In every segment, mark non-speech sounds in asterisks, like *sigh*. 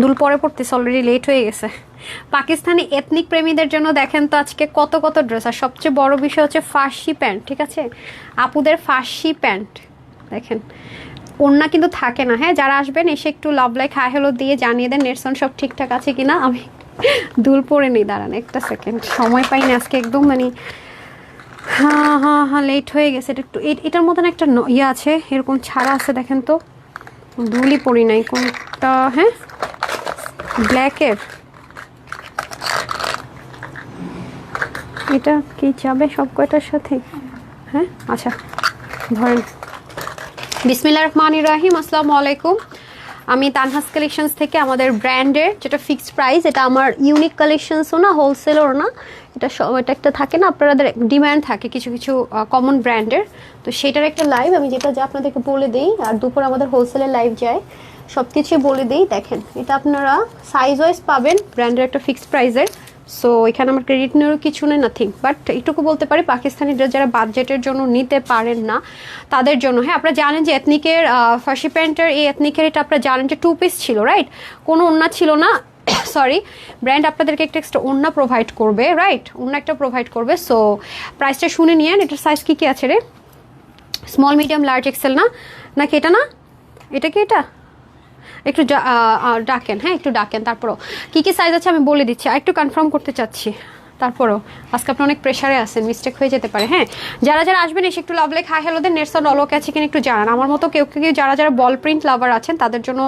দুল পরে পড়তেছে অলরেডি লেট হয়ে গেছে। পাকিস্তানি এথনিক প্রেমীদের জন্য দেখেন তো আজকে কত কত ড্রেস আর সবচেয়ে বড় বিষয় হচ্ছে ফার্সি প্যান্ট, ঠিক আছে? আপুদের ফার্সি প্যান্ট, দেখেন। ওড়না কিন্তু থাকে না হ্যাঁ? যারা আসবেন, এসে একটু লাভ লাইক হাই দিয়ে জানিয়ে দেন নেটসন সব ঠিকঠাক আছে কিনা, আমি দুল পরে নেই, দাঁড়ান একটা সেকেন্ড সময় পাই না আজকে একদম মানে হ্যাঁ হ্যাঁ হ্যাঁ লেট হয়ে গেছে। এটা একটু এটার মতন একটা ইয়ে আছে, এরকম ছাড়া আছে, দেখেন তো। দুলই পরি নাই, কোনটা হ্যাঁ? ব্ল্যাকের এটা কি যাবে সব কয়টার সাথে? হ্যাঁ? আচ্ছা ধরেন। বিসমিল্লা রহমান রাহিম, আসসালামু আলাইকুম। আমি তানহাস কালেকশনস থেকে আমাদের ব্র্যান্ডের যেটা ফিক্সড প্রাইস এটা আমার ইউনিক কালেকশনসও না হোলসেলও না এটা এটা একটা থাকে না, আপনাদের ডিম্যান্ড থাকে কিছু কিছু কমন ব্র্যান্ডের তো সেটার একটা লাইভ আমি যেটা যা আপনাদেরকে বলে দিই, আর দুপুর আমাদের হোলসেলের লাইভ যায় সব কিছুই বলে দিই, দেখেন, এটা আপনারা সাইজ ওয়াইজ পাবেন ব্র্যান্ডের একটা ফিক্সড প্রাইসের সো এখানে আমার ক্রেডিট নেওয়ার কিছু নেই নাথিং বাট এইটুকু বলতে পারি পাকিস্তানি যারা বাজেটের জন্য নিতে পারেন না, তাদের জন্য। হ্যাঁ আপনারা জানেন যে এথনিকের ফার্সি প্যান্টের এই এথনিকের এটা আপনারা জানেন যে টু পিস ছিল রাইট কোনো ওন্না ছিল না *coughs* সরি ব্র্যান্ড আপনাদেরকে একটা এক্সট্রা ওড়না প্রোভাইড করবে রাইট অন্য একটা প্রোভাইড করবে সো প্রাইসটা শুনে নিয়েন, এটার সাইজ কী কী আছে রে? স্মল মিডিয়াম লার্জ এক্সেল না? নাকি এটা না? এটা কি এটা? একটু ডাকেন হ্যাঁ একটু ডাকেন, তারপরও। কী কী সাইজ আছে আমি বলে দিচ্ছি আর একটু কনফার্ম করতে চাচ্ছি। তারপরও আজকে আপনি অনেক প্রেশারে আছেন মিস্টেক হয়ে যেতে পারে হ্যাঁ? যারা যারা আসবেন, এসে একটু লাভ লাইক হাই হ্যালোদের নেটসন অলক আছে কিনা একটু জানান। আমার মতো কেউ কেউ যারা যারা বল প্রিন্ট লাভার আছেন, তাদের জন্য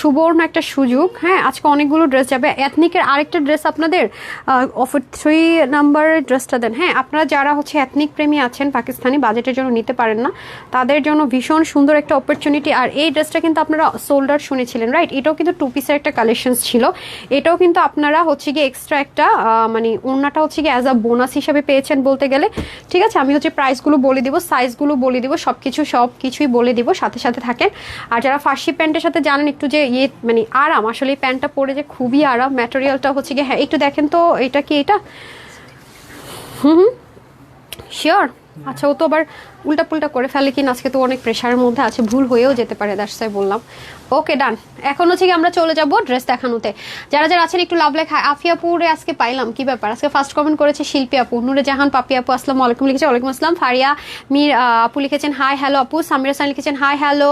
সুবর্ণ একটা সুযোগ হ্যাঁ? আজকে অনেকগুলো ড্রেস যাবে। অ্যাথনিকের আরেকটা ড্রেস আপনাদের অফার থ্রি নাম্বারের ড্রেসটা দেন হ্যাঁ? আপনারা যারা হচ্ছে অ্যাথনিক প্রেমী আছেন, পাকিস্তানি বাজেটের জন্য নিতে পারেন না, তাদের জন্য ভীষণ সুন্দর একটা অপরচুনিটি আর এই ড্রেসটা কিন্তু আপনারা সোল্ডার শুনেছিলেন রাইট এটাও কিন্তু টু পিসের একটা কালেকশনস ছিল। এটাও কিন্তু আপনারা হচ্ছে গিয়ে এক্সট্রা একটা মানে মানে ওড়নাটা হচ্ছে কি অ্যাজ আ বোনাস হিসাবে পেয়েছেন বলতে গেলে। ঠিক আছে, আমি হচ্ছে প্রাইসগুলো বলে দিব সাইজগুলো বলে দিব সব কিছু সব কিছুই বলে দিব, সাথে সাথে থাকেন। আর যারা ফার্সি প্যান্টের সাথে জানেন একটু যে ইয়ে মানে আরাম, আসলে এই প্যান্টটা পরে যে খুবই আরাম ম্যাটেরিয়ালটা হচ্ছে কি হ্যাঁ একটু দেখেন তো, এটা কি এটা? হুম হুম। শিওর আচ্ছা ও তো আবার উল্টা পুল্টা করে ফেলে কিনা, আজকে তো অনেক প্রেশারের মধ্যে আছে, ভুল হয়েও যেতে পারে তাই বললাম। ওকে ডান এখন হচ্ছে কি আমরা চলে যাব ড্রেস দেখানোতে। যারা যারা আছেন একটু লাভ লেখা আফিয়াপুরে আজকে পাইলাম, কি ব্যাপার? আজকে ফার্স্ট কমেন্ট করেছে শিল্পী আপু, নুরে জাহান, পাপি আপু, আসসালামু আলাইকুম লিখেছে, ওয়ালাইকুম আসসালাম। ফারিয়া, মির আপু লিখেছেন হাই হ্যালো আপু। সামির হাসান লিখেছেন হাই হ্যালো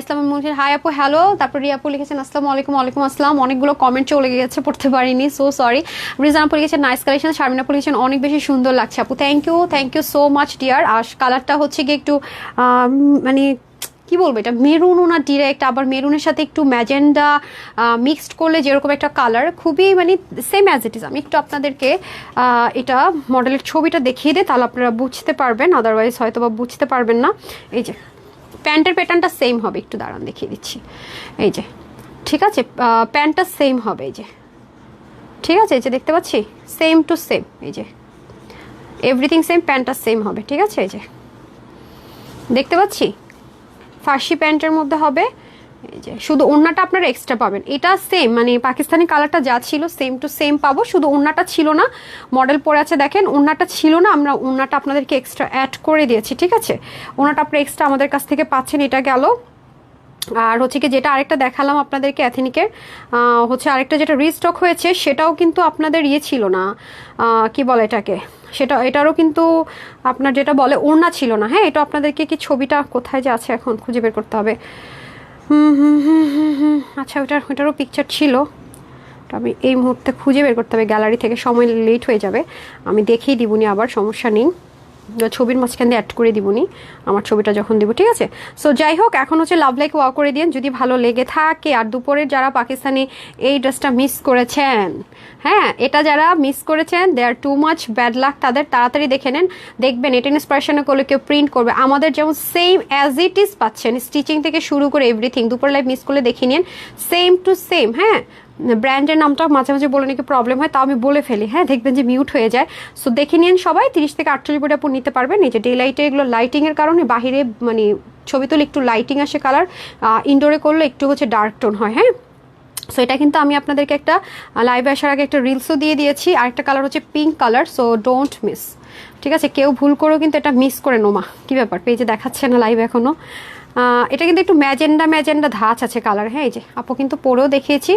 ইসলাম মুখের হাই আপু হ্যালো তারপর রিয়া আপু লিখেছেন আসসালামু আলাইকুম, ওয়ালাইকুম আসসালাম। অনেকগুলো কমেন্ট চলে গেছে, পড়তে পারিনি সো সরি রিজান আপু লিখেছেন নাইস কালেকশন শারমিন আপু লিখেছেন, অনেক বেশি সুন্দর লাগছে আপু। Thank you thank you so much dear আর কালারটা হচ্ছে গিয়ে একটু মানে কি বলব এটা, মেরুন না ডিরেক্ট আবার মেরুনের সাথে একটু ম্যাজেন্ডা মিক্সড করলে যেরকম একটা কালার খুবই মানে সেম অ্যাজ ইট ইজ আমি একটু আপনাদেরকে এটা মডেলের ছবিটা দেখিয়ে দিই, তাহলে আপনারা বুঝতে পারবেন আদারওয়াইজ হয়তো বা বুঝতে পারবেন না। এই যে, প্যান্টের প্যাটার্নটা সেম হবে, একটু দাঁড়ান দেখিয়ে দিচ্ছি। এই যে, ঠিক আছে প্যান্টটা সেম হবে, এই যে। ঠিক আছে, এই যে দেখতে পাচ্ছি? সেম টু সেম এই যে। এভরিথিং সেম প্যান্টটা সেম হবে, ঠিক আছে, এই যে। দেখতে পাচ্ছি? ফার্সি প্যান্টের মধ্যে হবে। এই যে, শুধু ওড়নাটা আপনারা এক্সট্রা পাবেন। এটা সেম মানে পাকিস্তানি কালারটা যা ছিল সেম টু সেম পাবো। শুধু ওড়নাটা ছিল না মডেল পরে আছে দেখেন, ওড়নাটা ছিল না, আমরা ওড়নাটা আপনাদেরকে এক্সট্রা অ্যাড করে দিয়েছি, ঠিক আছে? ওড়নাটা আপনারা এক্সট্রা আমাদের কাছ থেকে পাচ্ছেন, এটা গেল। আর হচ্ছে কি, যেটা আরেকটা দেখালাম আপনাদেরকে অ্যাথেনিকের হচ্ছে আরেকটা যেটা রিস্টক হয়েছে, সেটাও কিন্তু আপনাদের ইয়ে ছিল না কি বলে এটাকে? সেটা, এটারও কিন্তু আপনার যেটা বলে ওড়না ছিল না হ্যাঁ? এটা আপনাদেরকে কি ছবিটা কোথায় যে আছে এখন খুঁজে বের করতে হবে। হুম হুম হুম হুম হুম। আচ্ছা ওটার, ওটারও পিকচার ছিল। আমি এই মুহূর্তে খুঁজে বের করতে হবে। গ্যালারি থেকে সময় লেট হয়ে যাবে। আমি দেখিয়ে দিবনি আবার, সমস্যা নেই। ছবির মাঝখান দিয়ে অ্যাড করে দিবনি, আমার ছবিটা যখন দিব, ঠিক আছে? সো যাই হোক, এখন হচ্ছে লাভ লাইক ওয়াও করে দিন যদি ভালো লেগে থাকে। আর দুপুরের যারা পাকিস্তানি এই ড্রেসটা মিস করেছেন হ্যাঁ এটা যারা মিস করেছেন they are too much bad luck তাদের তাড়াতাড়ি দেখে নেন। দেখবেন, এটা ইন্সপিরেশনে করলে কেউ প্রিন্ট করবে। আমাদের যেমন সেম অ্যাজ ইট ইজ পাচ্ছেন স্টিচিং থেকে শুরু করে এভরিথিং দুপুর লাইভ মিস করলে দেখে নিন সেম টু সেম হ্যাঁ? ব্র্যান্ডের নামটা মাঝে মাঝে বলে নাকি প্রবলেম হয় তাও আমি বলে ফেলি। হ্যাঁ দেখবেন যে মিউট হয়ে যায়। সো দেখে নিন সবাই তিরিশ থেকে আটচল্লিশ বডি আপনি নিতে পারবেন। এই যে ডে লাইটে এগুলো লাইটিংয়ের কারণে বাহিরে মানে ছবি তুলে একটু লাইটিং আসে কালার ইনডোরে করলে একটু হচ্ছে ডার্ক টোন হয় হ্যাঁ? সো এটা কিন্তু আমি আপনাদেরকে একটা লাইভে আসার আগে একটা রিলসও দিয়ে দিয়েছি। আর একটা কালার হচ্ছে pink colour so don't miss ঠিক আছে কেউ ভুল করেও কিন্তু এটা মিস করে নোমা। কী ব্যাপার? পেজে দেখাচ্ছে না লাইভ এখনও। আহ, এটা কিন্তু একটু ম্যাজেন্ডা ম্যাজেন্ডা ধাঁচ আছে কালার। হ্যাঁ এই যে আপু কিন্তু পরেও দেখিয়েছি।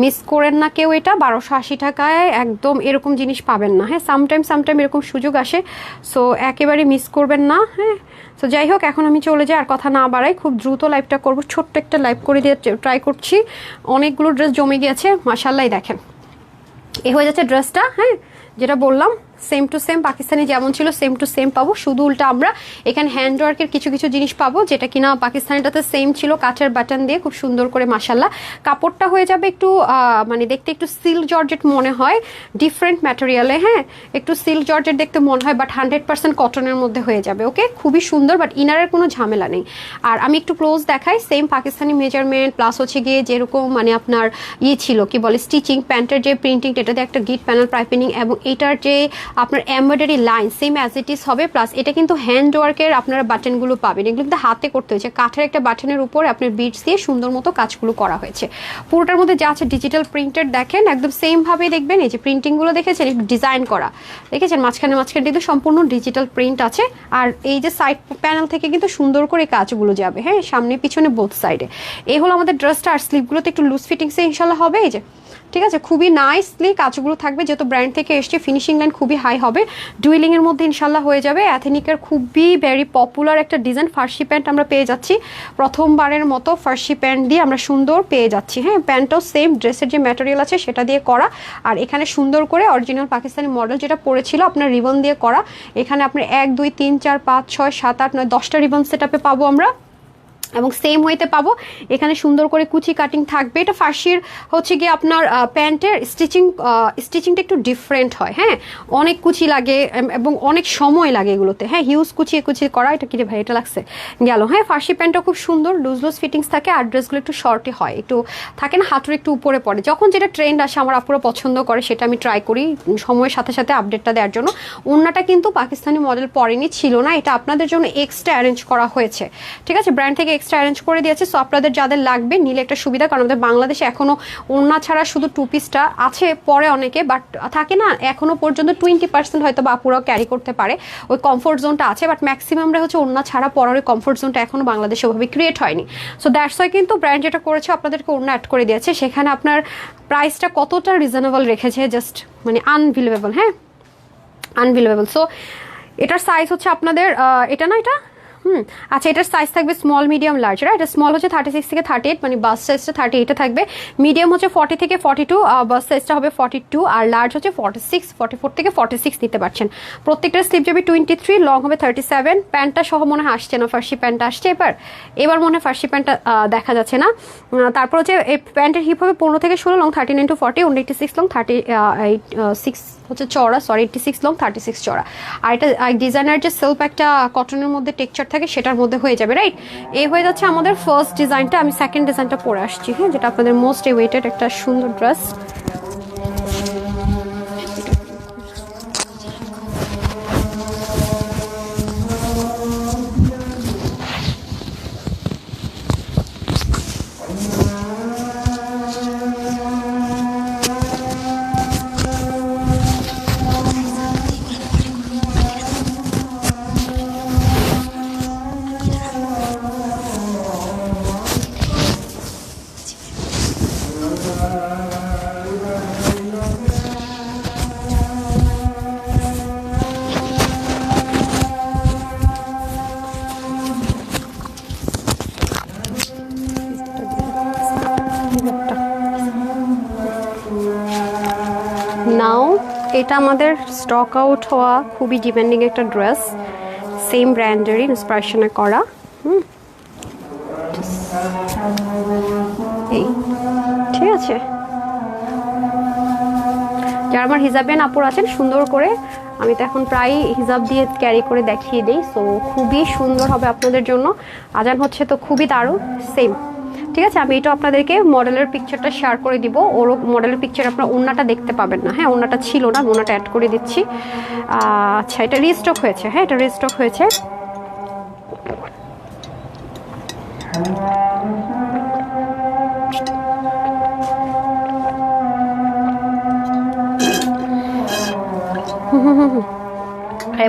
মিস করেন না কেউ এটা, বারোশো আশি টাকায় একদম এরকম জিনিস পাবেন না। হ্যাঁ সামটাইম সামটাইম এরকম সুযোগ আসে। সো একেবারে মিস করবেন না হ্যাঁ। তো যাই হোক, এখন আমি চলে যাই, আর কথা না বাড়াই, খুব দ্রুত লাইভটা করব। ছোট্ট একটা লাইভ করে দিয়ে ট্রাই করছি। অনেকগুলো ড্রেস জমে গিয়েছে মাসাল্লাই দেখেন। এ হয়ে যাচ্ছে ড্রেসটা হ্যাঁ যেটা বললাম। সেম টু সেম পাকিস্তানি যেমন ছিল সেম টু সেম পাবো। শুধু উল্টা আমরা এখানে হ্যান্ডওয়ার্কের কিছু কিছু জিনিস পাবো, যেটা কিনা পাকিস্তানিটাতে সেম ছিল কাঠের বাটন দিয়ে খুব সুন্দর করে মাসাল্লাহ কাপড়টা হয়ে যাবে একটু মানে দেখতে একটু সিল্ক জর্জেট মনে হয় ডিফারেন্ট ম্যাটেরিয়ালে হ্যাঁ? একটু সিল্ক জর্জেট দেখতে মনে হয় বাট হান্ড্রেড পার্সেন্ট কটনের মধ্যে হয়ে যাবে ওকে খুবই সুন্দর বাট ইনারের কোনো ঝামেলা নেই। আর আমি একটু ক্লোজ দেখাই সেম পাকিস্তানি মেজারমেন্ট প্লাস হচ্ছে গিয়ে যেরকম মানে আপনার ইয়ে ছিল, কি বলে স্টিচিং প্যান্টের যে প্রিন্টিং এটাতে একটা গিট প্যানেল পাইপিনিং এবং এটার যে আপনার embroidery line same as it is হবে প্লাস এটা কিন্তু হ্যান্ড ওয়ার্কের আপনারা বাটনগুলো পাবেন। এগুলো কিন্তু হাতে করতে হয়েছে। কাঠের একটা বাটনের উপর আপনার বিটস দিয়ে সুন্দর মতো কাজগুলো করা হয়েছে। পুরোটার মধ্যে যা আছে ডিজিটাল প্রিন্টেড দেখেন, একদম সেম ভাবে দেখবেন। এই যে প্রিন্টিংগুলো দেখেছেন ডিজাইন করা। দেখেছেন? মাঝখানে মাঝখানে কিন্তু সম্পূর্ণ ডিজিটাল প্রিন্ট আছে। আর এই যে সাইড প্যানেল থেকে কিন্তু সুন্দর করে কাজগুলো যাবে। হ্যাঁ সামনে, পিছনে বোথ সাইডে এই হলো আমাদের ড্রেসটা আর স্লিপগুলোতে একটু লুজ ফিটিংসে ইনশাল্লাহ হবে। এই যে ঠিক আছে? খুবই নাইসলি কাজগুলো থাকবে। যেহেতু ব্র্যান্ড থেকে এসছে ফিনিশিং লাইন খুবই হাই হবে। ডুইলিং এর মধ্যে ইনশাল্লাহ হয়ে যাবে। অ্যাথেনিকের খুবই ভেরি পপুলার একটা ডিজাইন ফার্সি প্যান্ট আমরা পেয়ে যাচ্ছি। প্রথমবারের মতো ফার্সি প্যান্ট দিয়ে আমরা সুন্দর পেয়ে যাচ্ছি। হ্যাঁ প্যান্টও সেম ড্রেসের যে ম্যাটেরিয়াল আছে, সেটা দিয়ে করা। আর এখানে সুন্দর করে অরিজিনাল পাকিস্তানি মডেল যেটা পড়েছিল, আপনার রিবন দিয়ে করা। এখানে আপনার এক, দুই, তিন, চার, পাঁচ, ছয়, সাত, আট, নয়, দশটা রিবন সেট পাবো আমরা। এবং সেম ওয়েতে পাবো। এখানে সুন্দর করে কুচি কাটিং থাকবে। এটা ফার্সির হচ্ছে গিয়ে আপনার প্যান্টের স্টিচিং স্টিচিংটা একটু ডিফারেন্ট হয় হ্যাঁ? অনেক কুচি লাগে এবং অনেক সময় লাগে এগুলোতে হ্যাঁ? হিউজ কুচিয়ে কুচিয়ে করা, এটা কি ভাই? এটা লাগছে। গেল হ্যাঁ? ফার্সি প্যান্টটা খুব সুন্দর লুজ লুজ ফিটিংস থাকে আর ড্রেসগুলো একটু শর্টই হয়। একটু থাকে না, হাতুর একটু উপরে পড়ে। যখন যেটা ট্রেন্ড আসে, আমার আপুরা পছন্দ করে, সেটা আমি ট্রাই করি সময়ের সাথে সাথে আপডেটটা দেওয়ার জন্য। ওড়নাটা কিন্তু পাকিস্তানি মডেল পরেনি, ছিল না। এটা আপনাদের জন্য এক্সট্রা অ্যারেঞ্জ করা হয়েছে। ঠিক আছে? ব্র্যান্ড থেকে এক্সট্রা অ্যারেঞ্জ করে দিয়েছে। সো আপনাদের যাদের লাগবে, নিলে একটা সুবিধা, কারণ আমাদের বাংলাদেশে এখনও ওড়না ছাড়া শুধু টু পিসটা আছে পরে অনেকে বাট থাকে না এখনও পর্যন্ত টোয়েন্টি পার্সেন্ট হয়তো বাপুরাও ক্যারি করতে পারে। ওই কমফোর্ট জোনটা আছে বাট ম্যাক্সিমামরা হচ্ছে ওড়না ছাড়া পরার ওই কমফোর্ট জোনটা এখনও বাংলাদেশে ওভাবে ক্রিয়েট হয়নি। সো দ্যাটস ওয়াই কিন্তু ব্র্যান্ড যেটা করেছে, আপনাদেরকে ওড়না অ্যাড করে দিয়েছে। সেখানে আপনার প্রাইসটা কতটা রিজনেবল রেখেছে জাস্ট মানে আনবিলিভেবল হ্যাঁ? আনবিলিভেবল সো এটার সাইজ হচ্ছে আপনাদের এটা না এটা? হুম আচ্ছা এটার সাইজ থাকবে স্মল মিডিয়াম লার্জ রাইট এটা স্মল হচ্ছে থার্টি সিক্স থেকে থার্টি এইট মানে বাস সাইজটা থার্টি এইটে থাকবে। মিডিয়াম হচ্ছে ফর্টি থেকে ফর্টি টু বাস সাইজটা হবে ফর্টি টু আর লার্জ হচ্ছে ফর্টি সিক্স ফর্টি ফোর থেকে ফর্টি সিক্স নিতে পারছেন। প্রত্যেকটা স্লিপ যাবে টোয়েন্টি থ্রি লং হবে থার্টি সেভেন প্যান্টটা সহ মনে হয় আসছে না ফার্সি প্যান্টটা আসছে এবার। এবার মনে হয় ফার্সি প্যান্টটা দেখা যাচ্ছে না। তারপর হচ্ছে, এই প্যান্টের হিপ হবে পনেরো থেকে ষোলো long thirty nine to forty one eighty six long thirty eight six হচ্ছে চড়া sorry eighty six long thirty six চড়া আর এটা ডিজাইনার যে সেলফ একটা কটনের মধ্যে টেক্সচার থাকে, সেটার মধ্যে হয়ে যাবে রাইট এই হয়ে যাচ্ছে আমাদের ফার্স্ট ডিজাইনটা আমি সেকেন্ড ডিজাইনটা পরে আসছি হ্যাঁ? যেটা আপনাদের মোস্ট ওয়েটেড একটা সুন্দর ড্রেস এটা আমাদের স্টক আউট হওয়া খুবই ডিপেন্ডিং একটা ড্রেস সেম ব্র্যান্ডেরই ইন্সপিরেশনে করা, হুম। এই, ঠিক আছে। যারা আমার হিজাবেন আপুর আছেন, সুন্দর করে, আমি তো এখন প্রায় হিজাব দিয়ে ক্যারি করে দেখিয়ে দিই সো খুবই সুন্দর হবে আপনাদের জন্য। আজান হচ্ছে তো খুবই দারুণ সেম ঠিক আছে? আমি এটা আপনাদেরকে মডেলের পিকচারটা শেয়ার করে দিব। ওর মডেলের পিকচার আপনার ওনাটা দেখতে পাবেন না। হ্যাঁ ওনাটা ছিল না ওনাটা অ্যাড করে দিচ্ছি। আচ্ছা এটা রিস্টক হয়েছে। হ্যাঁ এটা রিস্টক হয়েছে।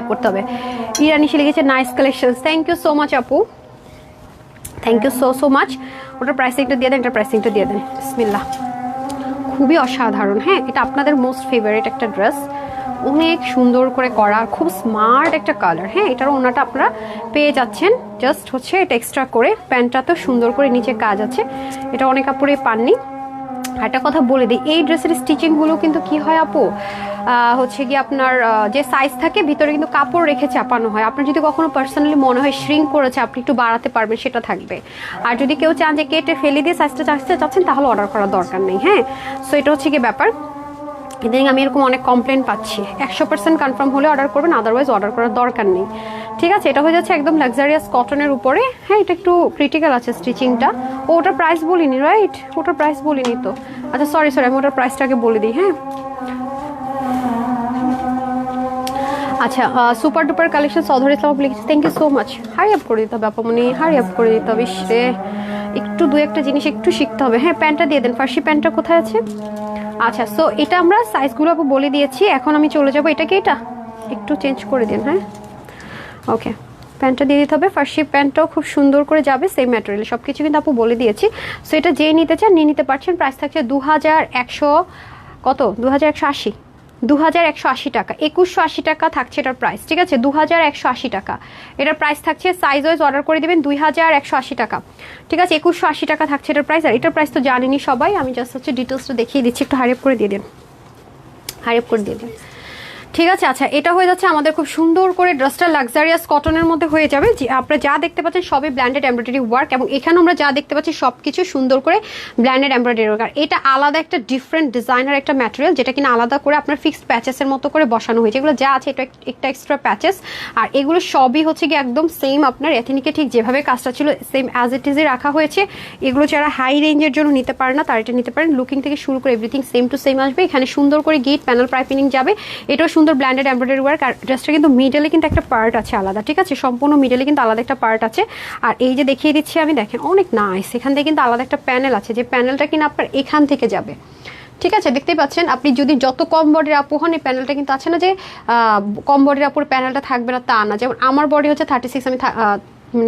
করতে হবে। ইরানি সে লিখেছে nice collection thank you so much আপু। Thank you so so much ওটার প্রাইসিংটা দিয়ে দেন, এটার প্রাইসিংটা দিয়ে দেন। বিসমিল্লাহ। খুবই অসাধারণ হ্যাঁ? এটা আপনাদের মোস্ট ফেভারিট একটা ড্রেস অনেক সুন্দর করে করা, খুব স্মার্ট একটা কালার হ্যাঁ? এটার ওনাটা আপনারা পেয়ে যাচ্ছেন। জাস্ট হচ্ছে এটা এক্সট্রা করে, প্যান্টটা তো সুন্দর করে নিচে কাজ আছে। এটা অনেক কাপড়ে পাননি। একটা কথা বলে দিই, এই ড্রেসের স্টিচিংগুলো কিন্তু কি হয় আপু? হচ্ছে কি আপনার যে সাইজ থাকে, ভিতরে কিন্তু কাপড় রেখে চাপানো হয়। আপনার যদি কখনো পার্সোনালি মনে হয় শ্রিঙ্ক করেছে, আপনি একটু বাড়াতে পারবেন, সেটা থাকবে। আর যদি কেউ চান যে কেটে ফেলে দিয়ে সাইজটা চাচ্ছে চাচ্ছেন, তাহলে অর্ডার করার দরকার নেই হ্যাঁ? সো এটা হচ্ছে কি ব্যাপার। ইদানিং আমি এরকম অনেক কমপ্লেন পাচ্ছি। একশো পার্সেন্ট কনফার্ম হলে অর্ডার করবেন আদারওয়াইজ অর্ডার করার দরকার নেই। ঠিক আছে? এটা হয়ে যাচ্ছে একদম লাক্সারিয়াস কটনের উপরে। হ্যাঁ এটা একটু ক্রিটিক্যাল আছে স্টিচিংটা ও ওটার প্রাইস বলিনি রাইট ওটার প্রাইস বলিনি তো। আচ্ছা সরি সরি আমি ওটার প্রাইসটাকে বলে দিই হ্যাঁ? আচ্ছা সুপার ডুপার কালেকশন সদর ইসলাম আপনি লিখেছি thank you so much hurry up করে দিতে হবে, আপামনি হারি আপ করে দিতে হবে সে একটু দু একটা জিনিস একটু শিখতে হবে। হ্যাঁ প্যান্টটা দিয়ে দেন। ফার্সি প্যান্টটা কোথায় আছে? আচ্ছা সো এটা আমরা সাইজগুলো আপু বলে দিয়েছি। এখন আমি চলে যাব। এটা কি এটা? একটু চেঞ্জ করে দিন হ্যাঁ? ওকে প্যান্টটা দিয়ে দিতে হবে। ফার্সি প্যান্টটাও খুব সুন্দর করে যাবে সেম ম্যাটেরিয়াল সব কিছু কিন্তু আপু বলে দিয়েছি। সো এটা যেই নিতে চান, নিয়ে নিতে পারছেন। প্রাইস থাকছে দু হাজার একশো কত? দু হাজার একশো আশি। দু হাজার একশো আশি টাকা, একুশশো আশি টাকা থাকছে এটার প্রাইস ঠিক আছে? দু হাজার একশো আশি টাকা। এটার প্রাইস থাকছে সাইজ ওয়াইজ অর্ডার করে দেবেন দুই হাজার একশো আশি টাকা। ঠিক আছে? একুশশো আশি টাকা থাকছে এটার প্রাইস আর এটার প্রাইস তো জানেনি সবাই। আমি জাস্ট হচ্ছে ডিটেলসটা দেখিয়ে দিচ্ছি, একটু হারিপ করে দিয়ে দিন। হারিপ করে দিয়ে দিন। ঠিক আছে আচ্ছা এটা হয়ে যাচ্ছে আমাদের খুব সুন্দর করে ড্রেসটা লাক্সারিয়াস কটনের মধ্যে হয়ে যাবে। যে আপনারা যা দেখতে পাচ্ছেন সবই ব্ল্যান্ডেড এমব্রয়ডারি ওয়ার্ক এবং এখানে আমরা যা দেখতে পাচ্ছি সব কিছু সুন্দর করে ব্ল্যান্ডেড এমব্রয়ডারি ওয়ার্ক। এটা আলাদা একটা ডিফারেন্ট ডিজাইনার একটা ম্যাটেরিয়াল যেটা কিনা আলাদা করে আপনার ফিক্সড প্যাচেসের মতো করে বসানো হয়েছে। এগুলো যা আছে, এটা একটা এক্সট্রা প্যাচেস আর এগুলো সবই হচ্ছে কি একদম সেম আপনার এথেনিকে ঠিক যেভাবে কাজটা ছিল সেম অ্যাজ ইট ইজই রাখা হয়েছে। এগুলো যারা হাই রেঞ্জের জন্য নিতে পারে না, তারা এটা নিতে পারেন। লুকিং থেকে শুরু করে এভরিথিং সেম টু সেম আসবে। এখানে সুন্দর করে গেট প্যানেল পাইপিনিং যাবে। এটাও সুন্দর ব্ল্যান্ডেড এমব্রয়ডারি ওয়ার্ক আর ড্রেসটা কিন্তু মিডলে কিন্তু একটা পার্ট আছে আলাদা, ঠিক আছে? সম্পূর্ণ মিডলে কিন্তু আলাদা একটা পার্ট আছে। আর এই যে দেখিয়ে দিচ্ছি আমি, দেখেন, অনেক নাইস এখান থেকে কিন্তু আলাদা একটা প্যানেল আছে, যে প্যানেলটা কিনা আপনার এখান থেকে যাবে। ঠিক আছে? দেখতেই পাচ্ছেন, আপনি যদি যত কম বডির আপু হন, এই প্যানেলটা কিন্তু আছে না যে কম বডির আপুর প্যানেলটা থাকবে না, তা না। যেমন আমার বডি হচ্ছে থার্টি সিক্স আমি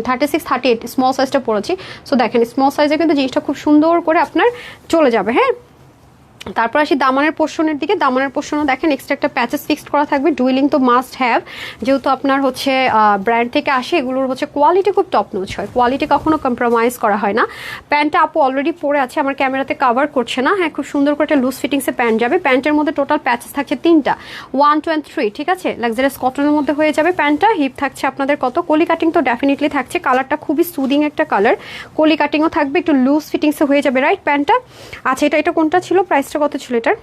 thirty six thirty eight small সাইজটা পড়েছি। সো দেখেন স্মল সাইজে কিন্তু জিনিসটা খুব সুন্দর করে আপনার চলে যাবে হ্যাঁ? তারপর আসি দামানের পোর্শনের দিকে। দামানের পোর্শনও দেখেন এক্সট্রা একটা প্যাচেস ফিক্সড করা থাকবে ডুইলিং তো মাস্ট হ্যাভ যেহেতু আপনার হচ্ছে ব্র্যান্ড থেকে আসে, এগুলোর হচ্ছে কোয়ালিটি খুব টপ নোচ হয়। কোয়ালিটি কখনো কম্প্রোমাইজ করা হয় না। প্যান্টটা আপু অলরেডি পরে আছে, আমার ক্যামেরাতে কভার করছে না। হ্যাঁ খুব সুন্দর করে একটা লুজ ফিটিংসে প্যান্ট যাবে। প্যান্টের মধ্যে টোটাল প্যাচেস থাকছে তিনটা। ওয়ান টু অ্যান্ড থ্রি ঠিক আছে? লাক্সারিয়াস কটনের মধ্যে হয়ে যাবে প্যান্টটা। হিপ থাকছে আপনাদের কত? কলি কাটিং তো ডেফিনেটলি থাকছে। কালারটা খুবই সুদিং একটা কালার কলি কাটিংও থাকবে, একটু লুজ ফিটিংসে হয়ে যাবে রাইট প্যান্টটা? আচ্ছা এটা এটা কোনটা ছিল? প্রাইসটা কত ছিল এটার?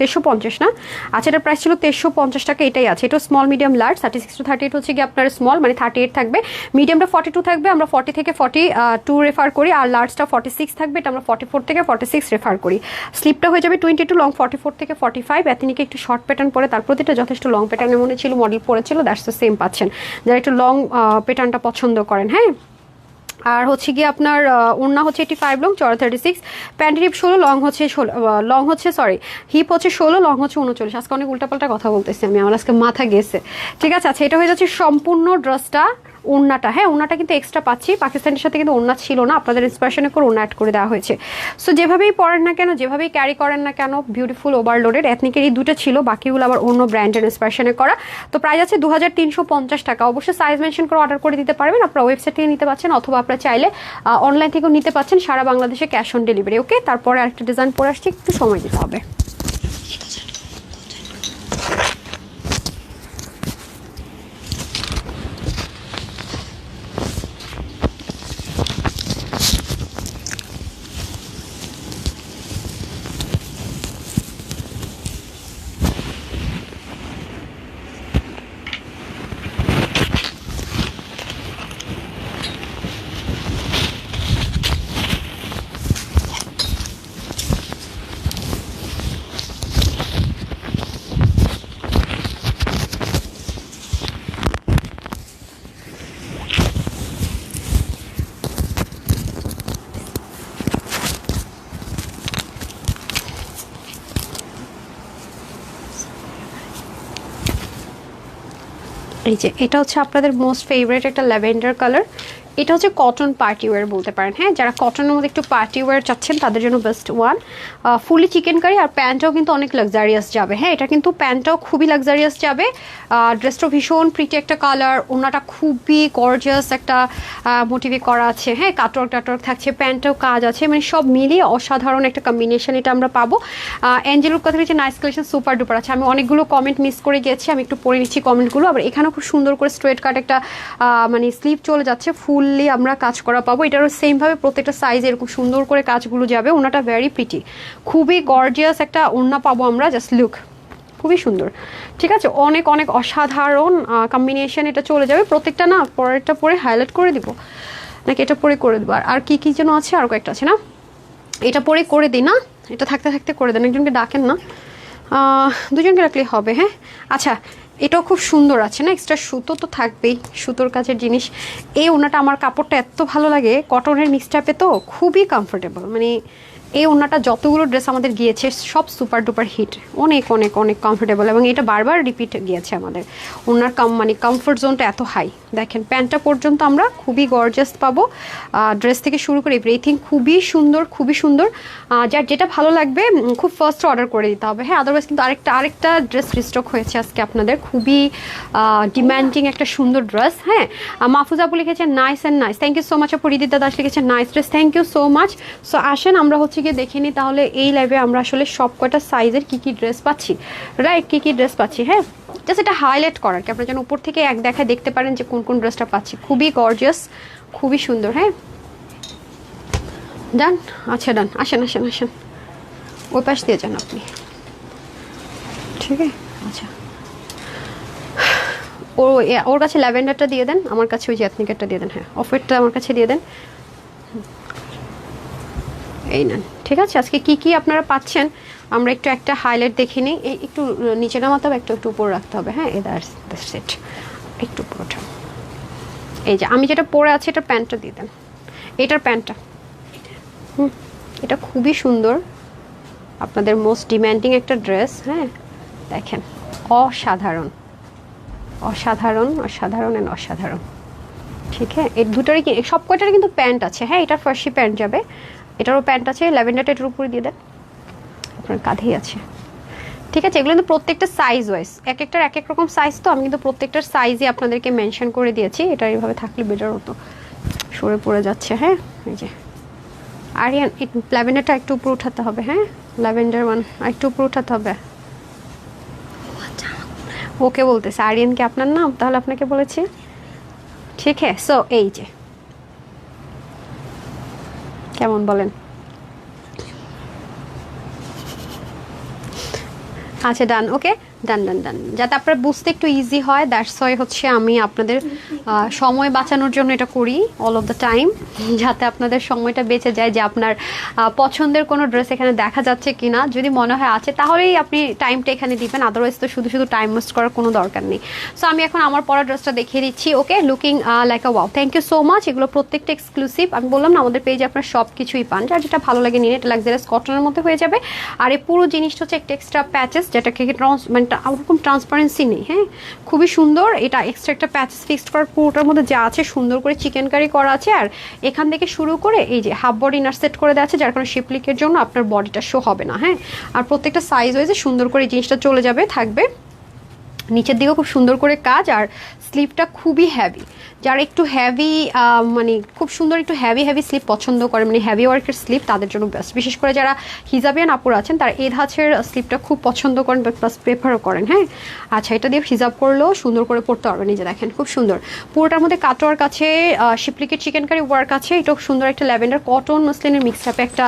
তেরোশো পঞ্চাশ, না? আচ্ছা এটার প্রাইস ছিল তেরোশো পঞ্চাশ টাকা, এটাই আছে। এটা small medium large thirty six to thirty eight হচ্ছে কি আপনার স্মল মানে থার্টি এইট থাকবে। মিডিয়ামটা ফর্টি টু থাকবে, আমরা ফর্টি থেকে ফর্টি টু রেফার করি, আর লার্জটা ফর্টি সিক্স থাকবে, এটা আমরা ফর্টি ফোর থেকে ফর্টি সিক্স রেফার করি স্লিপটা হয়ে যাবে twenty two long forty four থেকে ফর্টি ফাইভ এতনিকে একটু শর্ট প্যাটার্ন পরে, তার প্রতিটা যথেষ্ট লং প্যাটার্নের মনে ছিল মডেল পড়েছিল দ্যাটস দ্য সেম পাচ্ছেন। যারা একটু লং প্যাটার্নটা পছন্দ করেন হ্যাঁ? আর হচ্ছে গিয়ে আপনার ওড়না হচ্ছে এটি ফাইভ লং চড়া থার্টি সিক্স প্যান্টের হিপ ষোলো লং হচ্ছে ষোলো লং হচ্ছে সরি হিপ হচ্ছে ষোলো লং হচ্ছে উনচল্লিশ। আজকে অনেক উল্টাপাল্টা কথা বলতেছি আমি, আমার আজকে মাথা গেছে। ঠিক আছে আচ্ছা এটা হয়ে যাচ্ছে সম্পূর্ণ ড্রেসটা ওড়নাটা হ্যাঁ ওড়নাটা কিন্তু এক্সট্রা পাচ্ছি। পাকিস্তানের সাথে কিন্তু ওড়না ছিল না, আপনাদের ইন্সপিরেশনে করে ওড়না অ্যাড করে দেওয়া হয়েছে। সো যেভাবেই পরেন না কেন, যেভাবেই ক্যারি করেন না কেন বিউটিফুল ওভারলোডেড এথনিকের এই দুটো ছিল, বাকিগুলো আবার অন্য ব্র্যান্ডের ইন্সপিরেশনে করা। তো প্রাইস আছে দু হাজার তিনশো পঞ্চাশ টাকা। অবশ্যই সাইজ মেনশন করে অর্ডার করে দিতে পারবেন। আপনারা ওয়েবসাইট থেকে নিতে পারছেন, অথবা আপনারা চাইলে অনলাইন থেকেও নিতে পারছেন সারা বাংলাদেশে ক্যাশ অন ডেলিভারি ওকে তারপরে আরেকটা ডিজাইন পরে আসছি, একটু সময় দিতে হবে। এই যে এটা হচ্ছে আপনাদের মোস্ট ফেভারিট একটা ল্যাভেন্ডার কালার এটা হচ্ছে কটন পার্টি ওয়্যার বলতে পারেন। হ্যাঁ যারা কটনের মধ্যে একটু পার্টি ওয়্যার চাচ্ছেন, তাদের জন্য best one fully chikankari আর প্যান্টটাও কিন্তু অনেক লাক্সারিয়াস যাবে। হ্যাঁ এটা কিন্তু প্যান্টটাও খুবই লাক্সারিয়াস যাবে। ড্রেসটাও ভীষণ প্রিটি একটা কালার ওনাটা খুবই গর্জিয়াস একটা মোটিভে করা আছে। হ্যাঁ কাটওয়ার্ক টাটওয়ার্ক থাকছে প্যান্টটাও কাজ আছে মানে সব মিলিয়ে অসাধারণ একটা কম্বিনেশন এটা আমরা পাবো। অ্যাঞ্জেলোর কথা হচ্ছে নাইস কালেকশন সুপার ডুপার আছে। আমি অনেকগুলো কমেন্ট মিস করে গেছি, আমি একটু পড়ে নিচ্ছি কমেন্টগুলো আবার এখানেও খুব সুন্দর করে স্ট্রেট কাট একটা মানে স্লিপ চলে যাচ্ছে ফুললি আমরা কাজ করা পাবো। এটারও সেমভাবে প্রত্যেকটা সাইজ এরকম সুন্দর করে কাজগুলো যাবে। ওনাটা ভেরি প্রিটি খুবই গর্জিয়াস একটা ওড়না পাবো আমরা জাস্ট লুক খুবই সুন্দর। ঠিক আছে? অনেক অনেক অসাধারণ কম্বিনেশন এটা চলে যাবে। প্রত্যেকটা না, পরেরটা পরে হাইলাইট করে দিব। নাকি এটা পরে করে দেবো? আর- কি কি যেন আছে? আর কয়েকটা আছে না? এটা পরে করে দিই না? এটা থাকতে থাকতে করে দেন। একজনকে ডাকেন না। দুজনকে রাখলেই হবে হ্যাঁ? আচ্ছা এটাও খুব সুন্দর আছে না? এক্সট্রা সুতো তো থাকবেই, সুতোর কাজের জিনিস। এই ওনাটা আমার কাপড়টা এত ভালো লাগে কটনের নিচটা পেতো খুবই কমফোর্টেবল মানে এই ওনাটা যতগুলো ড্রেস আমাদের গিয়েছে, সব সুপার ডুপার হিট অনেক অনেক অনেক কমফোর্টেবল এবং এটা বারবার রিপিট গিয়েছে আমাদের। ওনার কাম মানে কমফোর্ট জোনটা এত হাই দেখেন প্যান্টটা পর্যন্ত আমরা খুবই গর্জাস পাবো। ড্রেস থেকে শুরু করে এভরিথিং খুবই সুন্দর খুবই সুন্দর। যার যেটা ভালো লাগবে খুব ফার্স্ট অর্ডার করে দিতে হবে। হ্যাঁ আদারওয়াইজ কিন্তু আরেকটা আরেকটা ড্রেস রিস্টক হয়েছে আজকে আপনাদের। খুবই ডিম্যান্ডিং একটা সুন্দর ড্রেস হ্যাঁ মাহফুজ আপু লিখেছেন nice and nice thank you so much আপু। রিদিতা দাস লিখেছেন nice dress thank you so much so আসেন, আমরা হচ্ছে গিয়ে দেখে নিই তাহলে এই লাইভে আমরা আসলে সব কয়টা সাইজের কী কী ড্রেস পাচ্ছি? রাইট কী কী ড্রেস পাচ্ছি হ্যাঁ? জাস্ট এটা হাইলাইট করার, কি আপনারা যেন উপর থেকে এক দেখায় দেখতে পারেন যে কোন কোন ড্রেসটা পাচ্ছি। খুবই গর্জিয়াস খুবই সুন্দর হ্যাঁ? ডান আচ্ছা ডান আসেন আসেন আসেন। ওই পাশ দিয়ে যান আপনি। ঠিক আছে? আচ্ছা। ও ওর কাছে ল্যাভেন্ডারটা দিয়ে দেন, আমার কাছে ওই জ্যাথনিকারটা দিয়ে দেন হ্যাঁ। অফারটা আমার কাছে দিয়ে দেন। এই নেন। ঠিক আছে, আজকে কি কি আপনারা পাচ্ছেন, আমরা একটু একটা হাইলাইট দেখে নিই। এই একটু নিচে নামাতে হবে, একটু একটু উপরে রাখতে হবে হ্যাঁ? এ সেট একটু পুরোটা এই যে, আমি যেটা পরে আছি, এটা প্যান্টটা দিয়ে দেন। এটার প্যান্টটা। হুম, এটা খুবই সুন্দর। আপনাদের মোস্ট ডিম্যান্ডিং একটা ড্রেস হ্যাঁ? দেখেন, অসাধারণ। অসাধারণ অসাধারণ অ্যান্ড অসাধারণ। ঠিক হ্যাঁ? এই দুটারই সব কয়টারই কিন্তু প্যান্ট আছে হ্যাঁ? এটার ফার্সি প্যান্ট যাবে। এটারও প্যান্ট আছে ল্যাভেন্ডারটা এটার উপরে দিয়ে দেন। আপনার কাঁধেই আছে। ঠিক আছে, এগুলো কিন্তু প্রত্যেকটা সাইজ ওয়াইজ এক একটার এক এক রকম সাইজ তো, আমি কিন্তু প্রত্যেকটার সাইজই আপনাদেরকে মেনশন করে দিয়েছি, এটা এইভাবে থাকলে বেটার হতো। সরে পড়ে যাচ্ছে হ্যাঁ? এই যে। আরিয়ান ল্যাভেন্ডারটা একটু উপরে উঠাতে হবে হ্যাঁ? ল্যাভেন্ডার ওয়ান একটু উপরে উঠাতে হবে। ওকে বলতেছে, আরিয়ান কি আপনার নাম? তাহলে আপনাকে বলেছি। ঠিক হ্যাঁ সো এই যে। কেমন বলেন? আচ্ছা ডান ওকে ডান ডান ডান যাতে আপনার বুঝতে একটু ইজি হয় দ্যাটস হয় হচ্ছে আমি আপনাদের সময় বাঁচানোর জন্য এটা করি অল অফ দ্য টাইম যাতে আপনাদের সময়টা বেঁচে যায় যে আপনার পছন্দের কোনো ড্রেস এখানে দেখা যাচ্ছে কি না যদি মনে হয় আছে, তাহলেই আপনি টাইমটা এখানে দিবেন আদারওয়াইজ তো শুধু শুধু টাইম ওয়েস্ট করার কোনো দরকার নেই। সো আমি এখন আমার পরা ড্রেসটা দেখিয়ে দিচ্ছি okay looking like a wow thank you so much এগুলো প্রত্যেকটা এক্সক্লুসিভ আমি বললাম না, আমাদের পেজে আপনার সব কিছুই পান। যার যেটা ভালো লাগে নিন, এটা লাক্সারিয়াস কটনের মধ্যে হয়ে যাবে। আর এই পুরো জিনিসটা হচ্ছে একটা এক্সট্রা প্যাচেস যেটাকে মানে ওরকম ট্রান্সপারেন্সি নেই হ্যাঁ? খুবই সুন্দর। এটা এক্সট্রা একটা প্যাচেস ফিক্সড করার পুরোটার মধ্যে যা আছে, সুন্দর করে চিকেন কারি করা আছে। আর এখান থেকে শুরু করে এই যে হাফ বডি ইনার সেট করে দেওয়া আছে, যার কারণে শিপলিকের জন্য আপনার বডিটা শো হবে না হ্যাঁ? আর প্রত্যেকটা সাইজ ওয়াইজে সুন্দর করে এই জিনিসটা চলে যাবে, থাকবে। নিচের দিকেও খুব সুন্দর করে কাজ আর স্লিপটা খুবই হ্যাভি যারা একটু হ্যাভি মানে খুব সুন্দর একটু হ্যাভি হ্যাভি স্লিপ পছন্দ করে মানে হ্যাভি ওয়ার্কের স্লিপ তাদের জন্য বেস্ট বিশেষ করে যারা হিজাবিয়ান আপুর আছেন, তারা এই ধাঁচের স্লিপটা খুব পছন্দ করেন প্লাস প্রেফারও করেন হ্যাঁ? আচ্ছা এটা দিয়ে হিজাব করলেও সুন্দর করে পড়তে পারবেন নিজে, দেখেন, খুব সুন্দর। পুরোটার মধ্যে কাটোয়ার কাছে শিপলিকের চিকেন কারি ওয়ার্ক আছে, এটাও সুন্দর একটা ল্যাভেন্ডার কটন মসলিনের মিক্স আপে একটা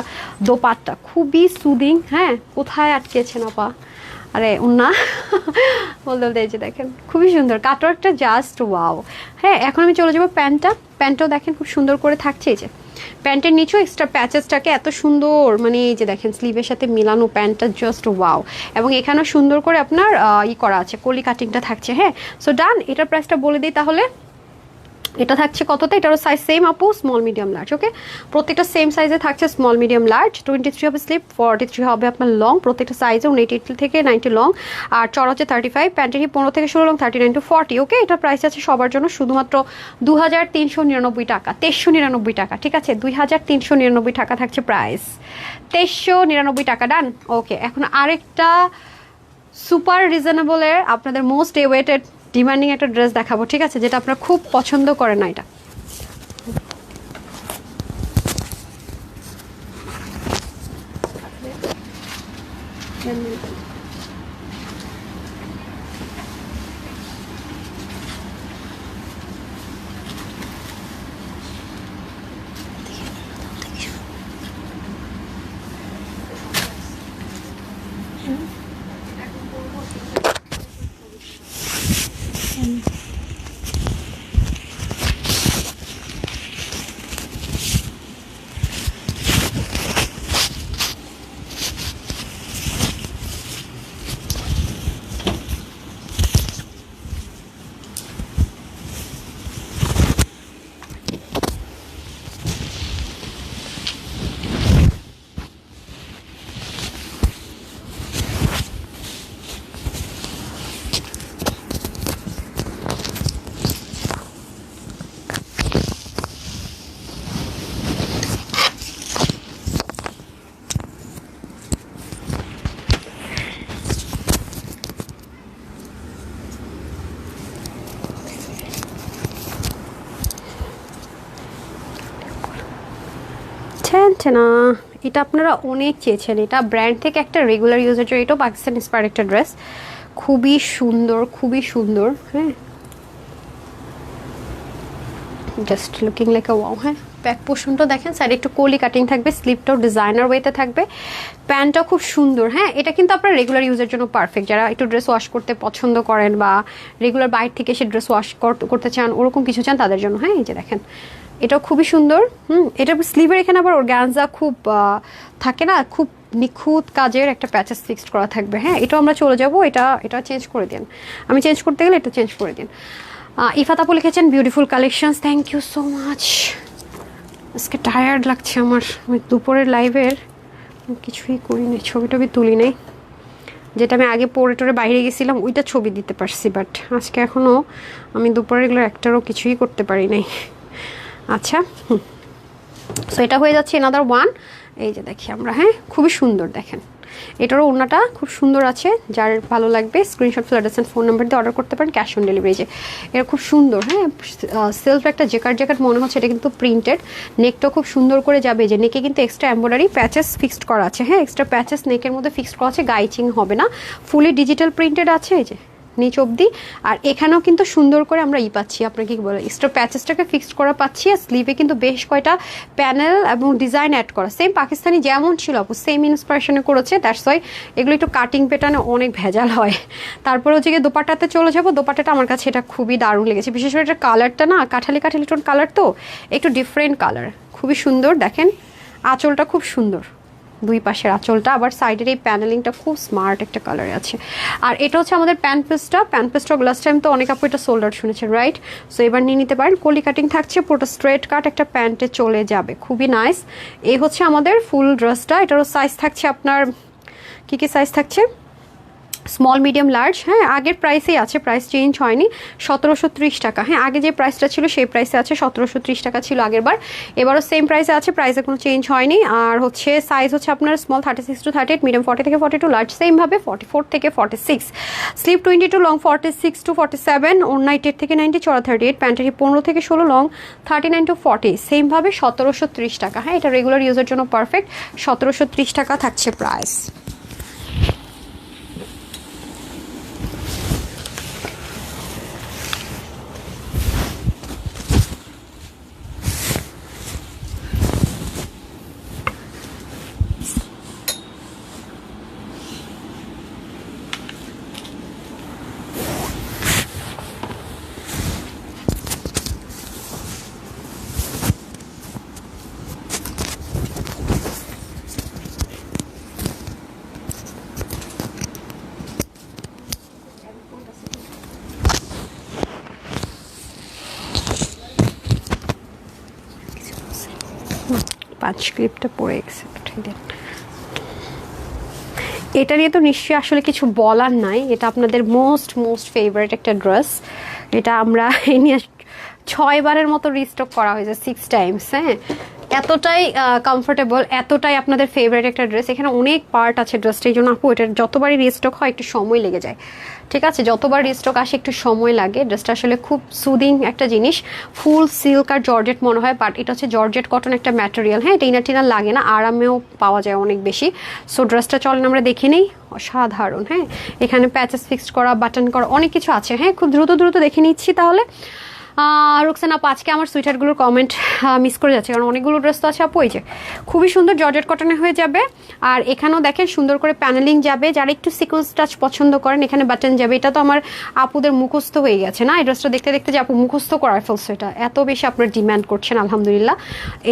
দোপাট্টা। খুবই সুদিং হ্যাঁ? কোথায় আটকেছেন আপা? আরে, উন্না। বলতে বলতে এই যে দেখেন, খুবই সুন্দর। কাটওয়ার্কটা জাস্ট ওয়াও হ্যাঁ এখন আমি চলে যাব প্যান্টটা। প্যান্টটাও দেখেন খুব সুন্দর করে থাকছে এই যে। প্যান্টের নিচেও এক্সট্রা প্যাচেসটাকে এত সুন্দর মানে এই যে দেখেন স্লিভের সাথে মিলানো প্যান্টটা জাস্ট ওয়াও এবং এখানেও সুন্দর করে আপনার ই করা আছে, কলি কাটিংটা থাকছে হ্যাঁ। সো ডান এটার প্রাইসটা বলে দিই তাহলে। এটা থাকছে কততে? এটারও সাইজ সেম আপু স্মল মিডিয়াম লার্জ ওকে প্রত্যেকটা সেম সাইজে থাকছে small medium large twenty three হবে স্লিপ ফর্টি থ্রি হবে আপনার লং প্রত্যেকটা সাইজে এইট এইট থেকে নাইনটি লং আর চড় হচ্ছে থার্টি ফাইভ প্যান্টের পনেরো থেকে ষোলো long thirty nine to forty okay এটা প্রাইস আছে সবার জন্য শুধুমাত্র দু হাজার তিনশো নিরানব্বই টাকা, তেইশশো নিরানব্বই টাকা, ঠিক আছে? দুই হাজার তিনশো নিরানব্বই টাকা থাকছে প্রাইস তেইশশো নিরানব্বই টাকা ডান ওকে এখন আরেকটা সুপার রিজনেবলের আপনাদের মোস্ট এওয়েটেড ডিমান্ডিং একটা ড্রেস দেখাবো ঠিক আছে? যেটা আপনারা খুব পছন্দ করেন না এটা। না। এটা আপনারা অনেক চেয়েছেন। এটা ব্র্যান্ড থেকে একটা রেগুলার ইউজের জন্য এটাও পাকিস্তান ইন্সপায়ার একটা ড্রেস খুবই সুন্দর খুবই সুন্দর হ্যাঁ। Just looking like a wow হ্যাঁ। ব্যাক পোর্শনটাও দেখেন সাইডে একটু কোলি কাটিং থাকবে স্লিপটাও ডিজাইনার ওয়েতে থাকবে। প্যান্টটাও খুব সুন্দর হ্যাঁ। এটা কিন্তু আপনার রেগুলার ইউজের জন্য পারফেক্ট যারা একটু ড্রেস ওয়াশ করতে পছন্দ করেন বা রেগুলার বাইরে থেকে সে ড্রেস ওয়াশ করতে চান, ওরকম কিছু চান তাদের জন্য হ্যাঁ। এই যে দেখেন। এটাও খুবই সুন্দর, হুম, এটা স্লিভের এখানে আবার গ্যানজা খুব থাকে না, খুব নিখুঁত কাজের একটা প্যাচেস ফিক্সড করা থাকবে হ্যাঁ এটাও আমরা চলে যাব, এটা এটা চেঞ্জ করে দিন। আমি চেঞ্জ করতে গেলে এটা চেঞ্জ করে দিন। ইফাত আপু লিখেছেন beautiful collections thank you so much আজকে টায়ার্ড লাগছে আমার, আমি দুপুরের লাইভের কিছুই করি করিনি ছবি টবি তুলি নেই। যেটা আমি আগে পরে টোরে বাইরে গেছিলাম, ওইটা ছবি দিতে পারছি বাট আজকে এখনও আমি দুপুরের এগুলো একটারও কিছুই করতে পারি নাই। আচ্ছা সো এটা হয়ে যাচ্ছে এনাদার ওয়ান এই যে দেখি আমরা হ্যাঁ খুবই সুন্দর, দেখেন। এটারও ওনাটা খুব সুন্দর আছে, যার ভালো লাগবে স্ক্রিনশট ফ্ল্যাডেসেন্ট ফোন নাম্বার দিয়ে অর্ডার করতে পারেন ক্যাশ অন ডেলিভারি যে, এটা খুব সুন্দর হ্যাঁ সেলফ একটা জেকার জ্যাকেট মনে হচ্ছে এটা কিন্তু প্রিন্টেড নেকটাও খুব সুন্দর করে যাবে, যে নেকে কিন্তু এক্সট্রা এম্ব্রয়ডারি প্যাচেস ফিক্সড করা আছে হ্যাঁ এক্সট্রা প্যাচেস নেকের মধ্যে ফিক্সড করা আছে, গাইচিং হবে না। ফুলি ডিজিটাল প্রিন্টেড আছে, এই যে। নিচ অবধি। আর এখানেও কিন্তু সুন্দর করে আমরা ই পাচ্ছি আপনাকে কি বলে এক্সট্রা প্যাচেসটাকে ফিক্সড করা পাচ্ছি, আর স্লিভে কিন্তু বেশ কয়টা প্যানেল এবং ডিজাইন অ্যাড করা। সেম পাকিস্তানি যেমন ছিল, আপু সেম ইন্সপিরেশনে করেছে দ্যাটস ওয়াই এগুলো একটু কাটিং প্যাটার্নে অনেক ভেজাল হয়। তারপরে হচ্ছে গিয়ে দোপাটাতে চলে যাব দোপাটাটা আমার কাছে এটা খুবই দারুণ লেগেছে। বিশেষ করে এটা কালারটা না, কাঠালি কাঠালি টোন কালার তো, একটু ডিফারেন্ট কালার খুবই সুন্দর, দেখেন, আঁচলটা খুব সুন্দর। দুই পাশের আঁচলটা। আবার সাইডের এই প্যানেলিংটা খুব স্মার্ট একটা কালারে আছে। আর এটা হচ্ছে আমাদের প্যান্ট পিসটা প্যান্ট পিসটা লাস্ট টাইম তো অনেক আপু এটা সোল্ডার শুনেছে রাইট সো এবার নিয়ে নিতে পারেন। কলি কাটিং থাকছে পুরো স্ট্রেট কাট একটা প্যান্টে চলে যাবে। খুবই নাইস এই হচ্ছে আমাদের ফুল ড্রেসটা এটারও সাইজ থাকছে আপনার, কী কী সাইজ থাকছে? স্মল মিডিয়াম লার্জ হ্যাঁ আগের প্রাইসেই আছে প্রাইস চেঞ্জ হয়নি, সতেরোশো ত্রিশ টাকা। হ্যাঁ আগে যে প্রাইসটা ছিল সেই প্রাইসে আছে সতেরোশো ত্রিশ টাকা ছিল আগের বার। এবারও সেম প্রাইসে আছে প্রাইসে কোনো চেঞ্জ হয়নি। আর হচ্ছে সাইজ হচ্ছে আপনার small thirty six to thirty eight medium forty থেকে ফর্টি টু লার্জ সেমভাবে ফর্টি ফোর থেকে forty six slip twenty two long forty six to forty seven night eight থেকে নাইনটি চড়া থার্টি এইট প্যান্টারি পনেরো থেকে ষোলো long thirty nine to forty সেমভাবে সতেরোশো টাকা। হ্যাঁ এটা রেগুলার ইউজের জন্য পারফেক্ট সতেরোশো ত্রিশ টাকা থাকছে প্রাইস পাঁচ ক্লিপটা পড়ে গেছে এটা নিয়ে তো নিশ্চয়ই আসলে কিছু বলার নাই। এটা আপনাদের মোস্ট মোস্ট ফেভারিট একটা ড্রেস এটা আমরা *laughs* এই নিয়ে ছয়বারের মতো রিস্টক করা হয়েছে সিক্স টাইমস হ্যাঁ? এতটাই কমফোর্টেবল এতটাই আপনাদের ফেভারিট একটা ড্রেস এখানে অনেক পার্ট আছে ড্রেসটা এই জন্য আপু এটা যতবারই রিস্টক হয়, একটু সময় লেগে যায়। ঠিক আছে? যতবার রিস্টক আসে, একটু সময় লাগে। ড্রেসটা আসলে খুব সুদিং একটা জিনিস। ফুল সিল্ক আর জর্জেট মনে হয় বাট এটা হচ্ছে জর্জেট কটন একটা ম্যাটেরিয়াল হ্যাঁ এটা ইনার টিনার লাগে না, আরামেও পাওয়া যায় অনেক বেশি। সো ড্রেসটা চলেন, আমরা দেখে নিই। অসাধারণ হ্যাঁ? এখানে প্যাচেস ফিক্সড করা বাটন করা, অনেক কিছু আছে। হ্যাঁ খুব দ্রুত দ্রুত দেখে নিচ্ছি তাহলে। রুকসানা, আপু, আজকে আমার সুইটারগুলোর কমেন্ট মিস করে যাচ্ছে, কারণ অনেকগুলো ড্রেস তো আছে, আপু যে। খুবই সুন্দর জর্জেট কটনে হয়ে যাবে, আর এখানেও দেখেন সুন্দর করে প্যানেলিং যাবে, যারা একটু সিকোয়েন্স টাচ পছন্দ করেন, এখানে বাটন যাবে, এটা তো আমার আপুদের মুখস্থ হয়ে গেছে, না? এই ড্রেসটা দেখতে দেখতে যে আপু মুখস্থ করার ফেলছে এটা। এত বেশি আপনার ডিমান্ড করছেন, আলহামদুলিল্লাহ।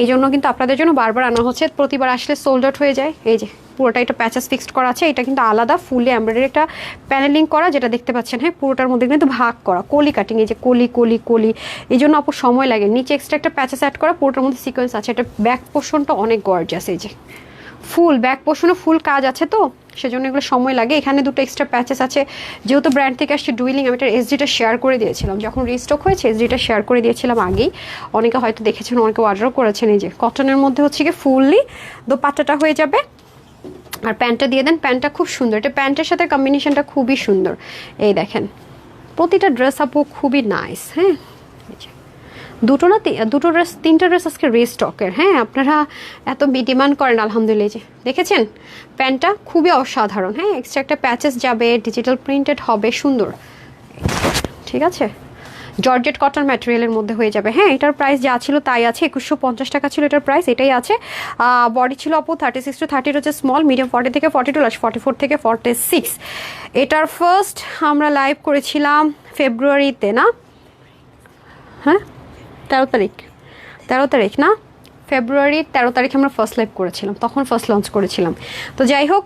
এই জন্য কিন্তু আপনাদের জন্য বারবার আনা হচ্ছে, প্রতিবার আসলে সোল্ড আউট হয়ে যায়, এই যে। পুরোটা এটা প্যাচেস ফিক্সড করা আছে। এটা কিন্তু আলাদা ফুলে এমব্রয়ডারি একটা প্যানেলিং করা, যেটা দেখতে পাচ্ছেন হ্যাঁ পুরোটার মধ্যে কিন্তু ভাগ করা, কলি কাটিং এই যে কলি কলি কলি, এই জন্য অপর সময় লাগে। নিচে এক্সট্রা একটা প্যাচেস অ্যাড করা, পুরোটার মধ্যে সিকোয়েন্স আছে। এটা ব্যাক পোর্শনটা অনেক গর্জাস এই যে। ফুল ব্যাক পোর্শনে ফুল কাজ আছে তো, সেজন্য এগুলো সময় লাগে। এখানে দুটো এক্সট্রা প্যাচেস আছে। যেহেতু ব্র্যান্ড থেকে আসছে ডুইলিং আমি এটা এসডিটা শেয়ার করে দিয়েছিলাম। যখন রিস্টক হয়েছে এসডিটা শেয়ার করে দিয়েছিলাম আগেই। অনেকে হয়তো দেখেছেন, অনেকে অর্ডারও করেছেন, এই যে। কটনের মধ্যে হচ্ছে কি ফুললি দো দোপাট্টাটা হয়ে যাবে। আর প্যান্টটা দিয়ে দেন, প্যান্টটা খুব সুন্দর। এটা প্যান্টের সাথে কম্বিনেশনটা খুবই সুন্দর। এই দেখেন, প্রতিটা ড্রেস আপু খুবই নাইস হ্যাঁ? দুটো না দুটো ড্রেস তিনটা ড্রেস আজকে রিস্টকের হ্যাঁ? আপনারা এত ডিমান্ড করেন, আলহামদুলিল্লাহ যে, দেখেছেন? প্যান্টটা খুবই অসাধারণ হ্যাঁ? এক্সট্রা একটা প্যাচেস যাবে ডিজিটাল প্রিন্টেড হবে, সুন্দর। ঠিক আছে? জর্জেট কটন ম্যাটেরিয়ালের মধ্যে হয়ে যাবে। হ্যাঁ এটার প্রাইস যা ছিল তাই আছে, একুশশো পঞ্চাশ টাকা ছিল, এটার প্রাইস এটাই আছে। বডি ছিল আপু থার্টি সিক্স টু থার্টির হচ্ছে স্মল মিডিয়াম ফর্টি থেকে forty two last forty four থেকে ফর্টি সিক্স এটার ফার্স্ট আমরা লাইভ করেছিলাম ফেব্রুয়ারিতে না? হ্যাঁ? তেরো তারিখ। তেরো তারিখ, না? ফেব্রুয়ারির তেরো তারিখে আমরা ফার্স্ট লাইভ করেছিলাম, তখন ফার্স্ট লঞ্চ করেছিলাম। তো যাই হোক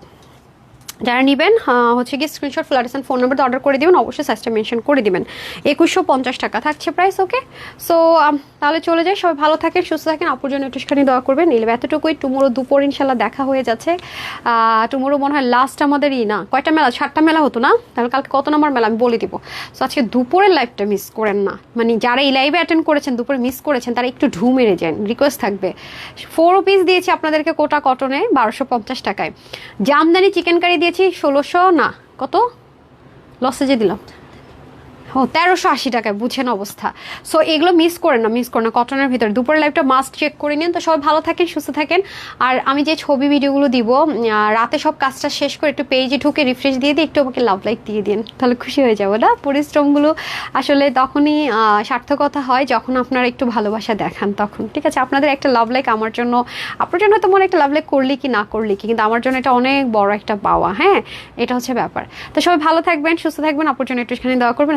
যারা নেবেন হচ্ছে গিয়ে স্ক্রিনশট ফ্ল্যাটেশন ফোন নাম্বার অর্ডার করে দিবেন, অবশ্যই সাইজটা মেনশন করে দিবেন। একুশশো পঞ্চাশ টাকা থাকছে প্রাইস ওকে সো তাহলে চলে যাই। সবাই ভালো থাকেন, সুস্থ থাকেন। আপুর জন্য একটুখানি দোয়া করবেন। নিলে এতটুকুই। টুমোরো দুপুর ইনশাল্লাহ দেখা হয়ে যাচ্ছে। টুমোরো মনে হয় লাস্ট আমাদেরই, না? কয়টা মেলা? সাতটা মেলা হতো না? তাহলে কালকে কত নম্বর মেলা? আমি বলে দিব। সো আজকে দুপুরের লাইভটা মিস করেন না। মানে যারা এই লাইভে অ্যাটেন্ড করেছেন, দুপুরে মিস করেছেন, তারা একটু ঢু মেরে যান। রিকোয়েস্ট থাকবে। ফোর পিস দিয়েছি আপনাদেরকে কোটা কটনে বারোশো পঞ্চাশ টাকায়। জামদানি চিকেন কারি দিয়েছি ষোলোশো না কত? লসে যে দিলাম। ও, তেরোশো আশি টাকায়, বুঝেন অবস্থা। সো এগুলো মিস করেন না মিস করেন না কটনের ভিতরে। দুপুরের লাইভটা মাস্ট চেক করে নিন। তো সবাই ভালো থাকেন, সুস্থ থাকেন। আর আমি যে ছবি ভিডিওগুলো দিব রাতে সব কাজটা শেষ করে একটু পেজে ঢুকে রিফ্রেশ দিয়ে দিয়ে একটু আমাকে লাভ লাইক দিয়ে দিন। তাহলে খুশি হয়ে যাব, না? পরিশ্রমগুলো আসলে তখনই সার্থকতা হয় যখন আপনারা একটু ভালোবাসা দেখান তখন। ঠিক আছে? আপনাদের একটা লাভ লাইক আমার জন্য, আপনার জন্য তো মনে একটা লাভ লাইক করলি কি না করলি কি, কিন্তু আমার জন্য এটা অনেক বড় একটা পাওয়া হ্যাঁ? এটা হচ্ছে ব্যাপার। তো সবাই ভালো থাকবেন, সুস্থ থাকবেন, আপনার জন্য একটুখানি দেওয়া করবেন।